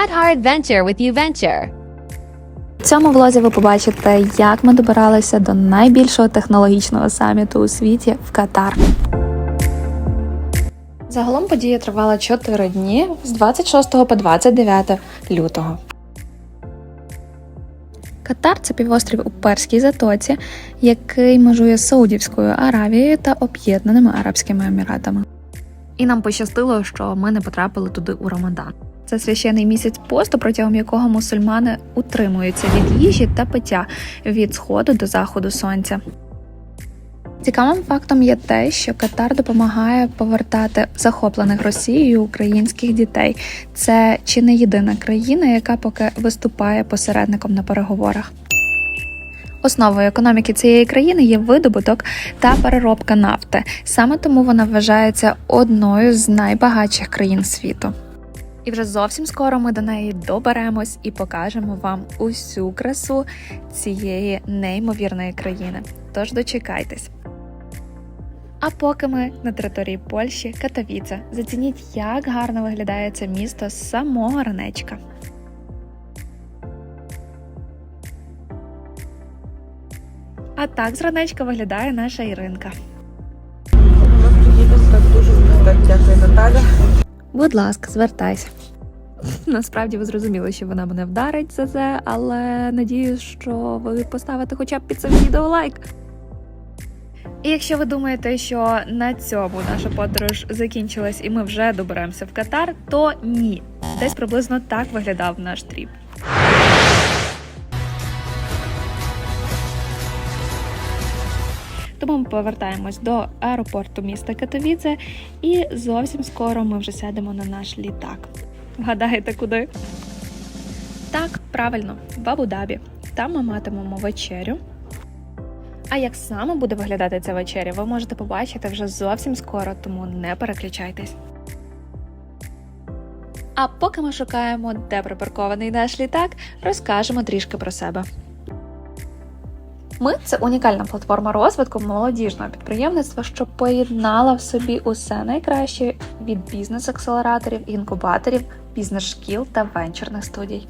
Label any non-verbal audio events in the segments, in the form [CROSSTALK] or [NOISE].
Qatar Adventure with YouVenture. В цьому влозі ви побачите, як ми добиралися до найбільшого технологічного саміту у світі в Катар. Загалом подія тривала 4 дні з 26 по 29 лютого. Катар це півострів у Перській затоці, який межує з Саудівською Аравією та Об'єднаними Арабськими Еміратами. І нам пощастило, що ми не потрапили туди у Рамадан. Це священий місяць посту, протягом якого мусульмани утримуються від їжі та пиття від сходу до заходу сонця. Цікавим фактом є те, що Катар допомагає повертати захоплених Росією українських дітей. Це чи не єдина країна, яка поки виступає посередником на переговорах. Основою економіки цієї країни є видобуток та переробка нафти. Саме тому вона вважається одною з найбагатших країн світу. І вже зовсім скоро ми до неї доберемось і покажемо вам усю красу цієї неймовірної країни. Тож дочекайтесь. А поки ми на території Польщі, Катовіце, зацініть, як гарно виглядає це місто з самого ранечка. А так з ранечка виглядає наша Іринка. Дуже дякую, Наталя. Будь ласка, звертайся. [LAUGHS] Насправді ви зрозуміли, що вона мене вдарить за це, але надіюсь, що ви поставите хоча б під цим відео лайк. І якщо ви думаєте, що на цьому наша подорож закінчилась і ми вже доберемося в Катар, то ні. Десь приблизно так виглядав наш тріп. Тому ми повертаємось до аеропорту міста Катовіце, і зовсім скоро ми вже сядемо на наш літак. Вгадаєте, куди? Так, правильно, в Абу-Дабі. Там ми матимемо вечерю. А як саме буде виглядати ця вечеря, ви можете побачити вже зовсім скоро, тому не переключайтесь. А поки ми шукаємо, де припаркований наш літак, розкажемо трішки про себе. Ми це унікальна платформа розвитку молодіжного підприємництва, що поєднала в собі усе найкраще від бізнес-акселераторів, інкубаторів, бізнес-шкіл та венчурних студій.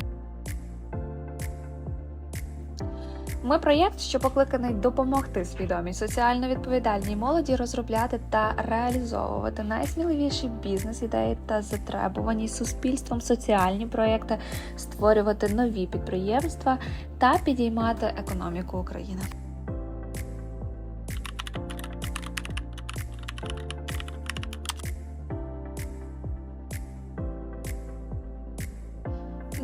Ми проєкт, що покликаний допомогти свідомій соціально відповідальній молоді розробляти та реалізовувати найсміливіші бізнес-ідеї та затребувані суспільством соціальні проєкти, створювати нові підприємства та підіймати економіку України.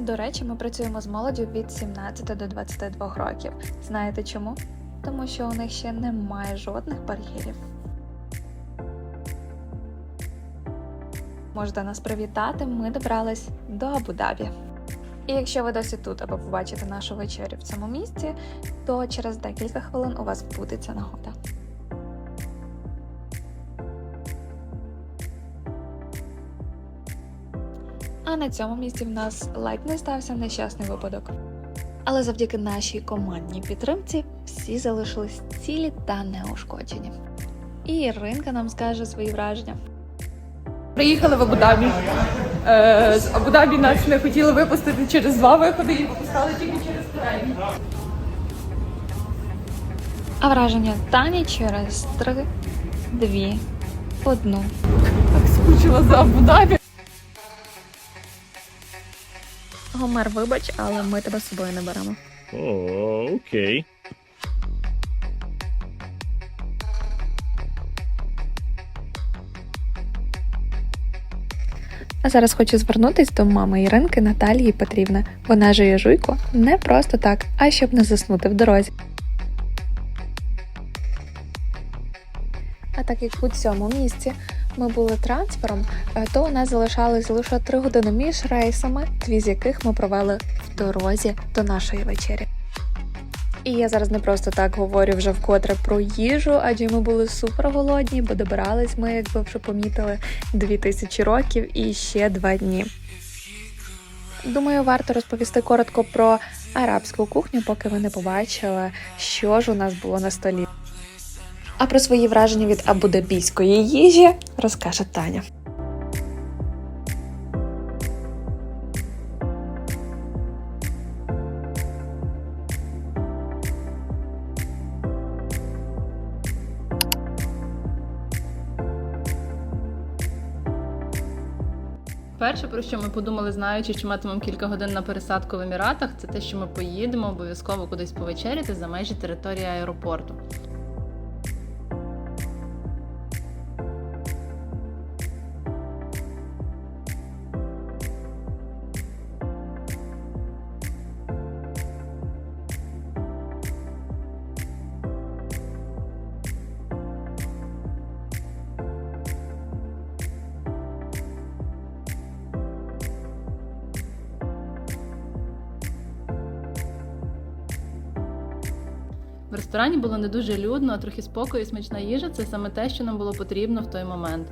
До речі, ми працюємо з молоддю від 17 до 22 років. Знаєте чому? Тому що у них ще немає жодних бар'єрів. Можете нас привітати, ми добрались до Абу-Дабі. І якщо ви досі тут, аби побачити нашу вечерю в цьому місці, то через декілька хвилин у вас буде ця нагода. А на цьому місці в нас ледь не стався нещасний випадок. Але завдяки нашій командній підтримці всі залишились цілі та неушкоджені. І Іринка нам скаже свої враження. Приїхали в Абу-Дабі. Е, з Абу-Дабі нас не хотіли випустити через два виходи і випускали тільки через крайній. А враження Тані через три, дві, одну. Так скучила за Абу-Дабі. Гомер, вибач, але ми тебе з собою не беремо. Oh, okay. А зараз хочу звернутись до мами Іринки Наталії Петрівни. Вона жує жуйку не просто так, а щоб не заснути в дорозі. А так як у цьому місці ми були трансфером, е, то у нас залишалось лише 3 години між рейсами, дві з яких ми провели в дорозі до нашої вечері. І я зараз не просто так говорю вже вкотре про їжу, адже ми були супер голодні, бо добирались ми, як ви вже помітили, 2000 років і ще два дні. Думаю, варто розповісти коротко про арабську кухню, поки ви не побачили, що ж у нас було на столі. А про свої враження від абудабійської їжі розкаже Таня. Перше, про що ми подумали, знаючи, що матимемо кілька годин на пересадку в еміратах, це те, що ми поїдемо обов'язково кудись повечеряти за межі території аеропорту. Ресторані було не дуже людно, а трохи спокою і смачна їжа це саме те, що нам було потрібно в той момент.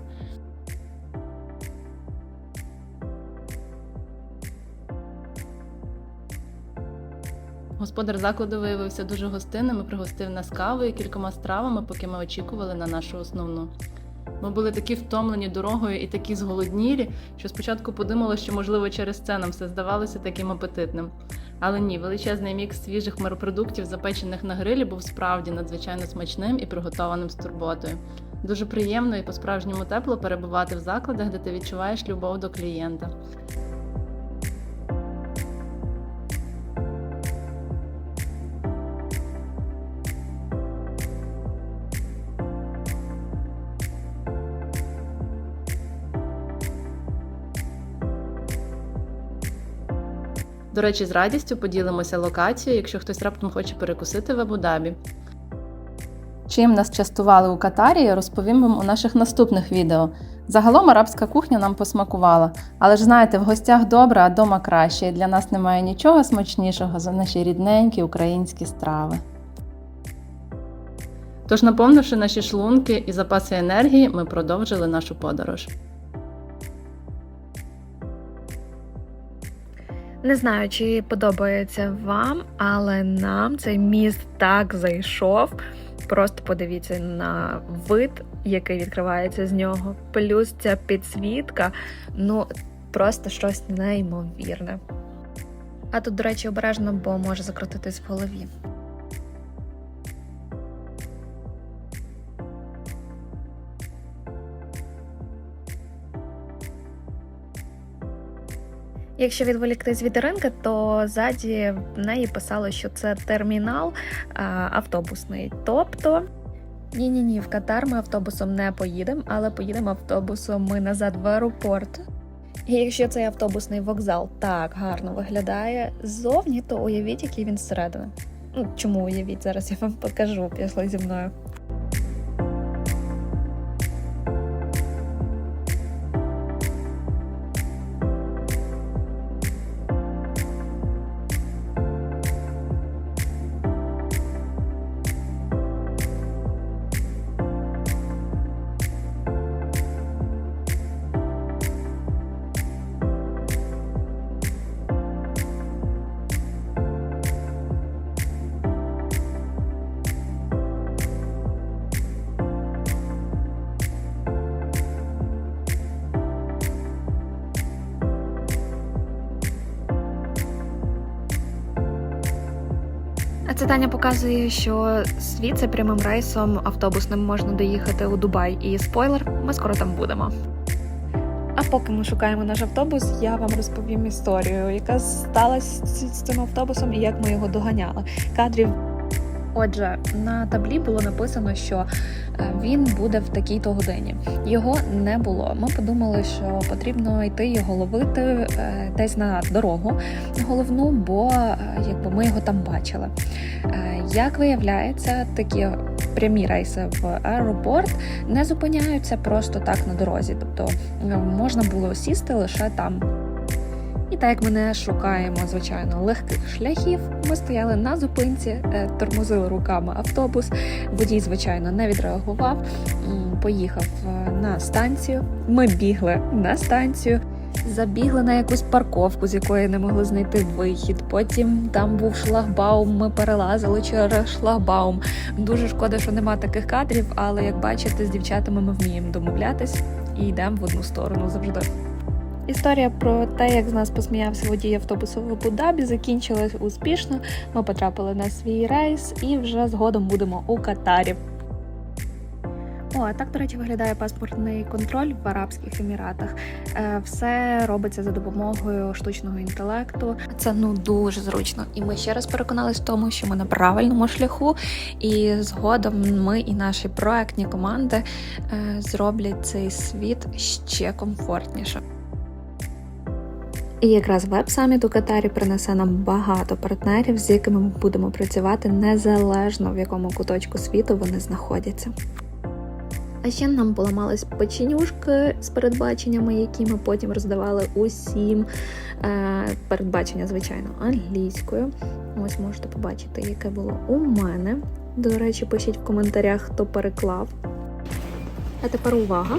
Господар закладу виявився дуже гостинним і пригостив нас кавою і кількома стравами, поки ми очікували на нашу основну. Ми були такі втомлені дорогою і такі зголоднілі, що спочатку подумали, що можливо через це нам все здавалося таким апетитним. Але ні, величезний мікс свіжих морепродуктів, запечених на грилі, був справді надзвичайно смачним і приготованим з турботою. Дуже приємно і по-справжньому тепло перебувати в закладах, де ти відчуваєш любов до клієнта. До речі, з радістю поділимося локацією, якщо хтось раптом хоче перекусити в Абу-Дабі. Чим нас частували у Катарі, розповім вам у наших наступних відео. Загалом арабська кухня нам посмакувала, але ж знаєте, в гостях добре, а дома краще, і для нас немає нічого смачнішого за наші рідненькі українські страви. Тож, наповнивши наші шлунки і запаси енергії, ми продовжили нашу подорож. Не знаю, чи подобається вам, але нам цей міст так зайшов. Просто подивіться на вид, який відкривається з нього. Плюс ця підсвітка, ну просто щось неймовірне. А тут, до речі, обережно, бо може закрутитись в голові. Якщо відволіктись від ринка, то ззаді в неї писало, що це термінал а, автобусний. Тобто, ні, ні, ні, в Катар ми автобусом не поїдемо, але поїдемо автобусом ми назад в аеропорт. І якщо цей автобусний вокзал так гарно виглядає ззовні, то уявіть, який він зсередини. Ну, чому уявіть? Зараз я вам покажу, пішли зі мною. Таня показує, що звідси прямим рейсом автобусним можна доїхати у Дубай. І спойлер, ми скоро там будемо. А поки ми шукаємо наш автобус, я вам розповім історію, яка сталася з цим автобусом і як ми його доганяли. Кадрів. Отже, на таблі було написано, що е, він буде в такій-то годині. Його не було. Ми подумали, що потрібно йти його ловити е, десь на дорогу головну, бо е, якби ми його там бачили. Як виявляється, такі прямі рейси в аеропорт не зупиняються просто так на дорозі. Тобто можна було сісти лише там. І так як ми не шукаємо, звичайно, легких шляхів, ми стояли на зупинці, е, тормозили руками автобус. Водій, звичайно, не відреагував, поїхав е, на станцію. Ми бігли на станцію. Забігли на якусь парковку, з якої не могли знайти вихід. Потім там був шлагбаум. Ми перелазили через шлагбаум. Дуже шкода, що нема таких кадрів, але як бачите, з дівчатами ми вміємо домовлятись і йдемо в одну сторону завжди. Історія про те, як з нас посміявся водій автобусу в Абу-Дабі, закінчилась успішно. Ми потрапили на свій рейс і вже згодом будемо у Катарі. О, а так, до речі, виглядає паспортний контроль в Арабських Еміратах. Е, Все робиться за допомогою штучного інтелекту. Це ну дуже зручно. І ми ще раз переконались в тому, що ми на правильному шляху, і згодом ми і наші проектні команди е, зроблять цей світ ще комфортніше. І якраз веб-саміт у Катарі принесе нам багато партнерів, з якими ми будемо працювати незалежно в якому куточку світу вони знаходяться. А ще нам поламались печенюшки з передбаченнями, які ми потім роздавали усім. Е, передбачення, звичайно, англійською. Ось можете побачити, яке було у мене. До речі, пишіть в коментарях, хто переклав. А тепер увага!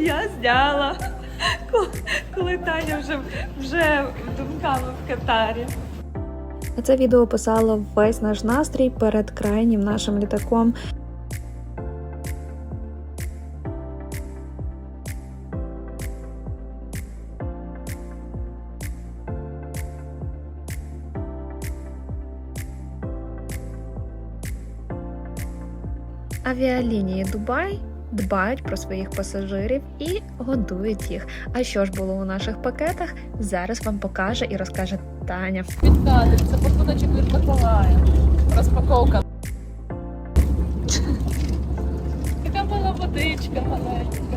Я зняла, коли, коли Таня вже, вже думками в Катарі. Це відео писало весь наш настрій перед крайнім нашим літаком. Авіалінії Дубай дбають про своїх пасажирів і годують їх. А що ж було у наших пакетах? Зараз вам покаже і розкаже Таня. Підкати це пакуночок від Миколая. Розпаковка. Така була водичка маленька.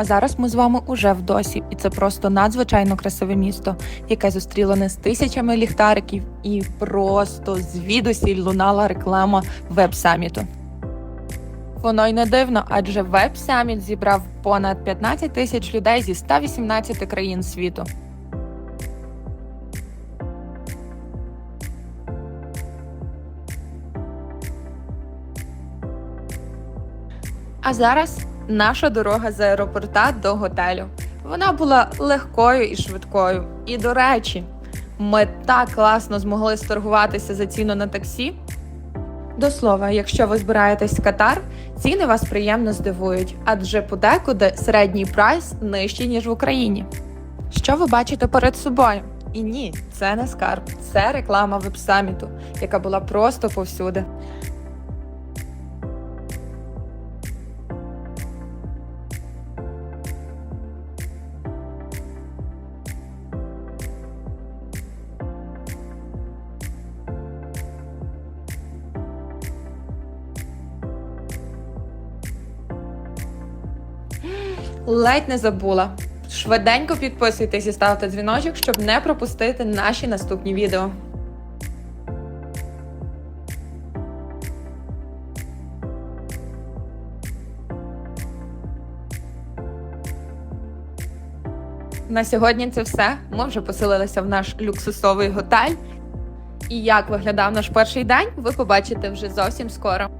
А зараз ми з вами уже в досі, і це просто надзвичайно красиве місто, яке зустріло не з тисячами ліхтариків, і просто звідусіль лунала реклама веб-саміту. Воно й не дивно, адже веб-саміт зібрав понад 15 тисяч людей зі 118 країн світу. А зараз наша дорога з аеропорта до готелю. Вона була легкою і швидкою. І до речі, ми так класно змогли сторгуватися за ціну на таксі. До слова, якщо ви збираєтесь в Катар, ціни вас приємно здивують, адже подекуди середній прайс нижчий, ніж в Україні. Що ви бачите перед собою? І ні, це не скарб, це реклама веб-саміту, яка була просто повсюди. Ледь не забула. Швиденько підписуйтесь і ставте дзвіночок, щоб не пропустити наші наступні відео. На сьогодні це все. Ми вже поселилися в наш люксусовий готель. І як виглядав наш перший день, ви побачите вже зовсім скоро.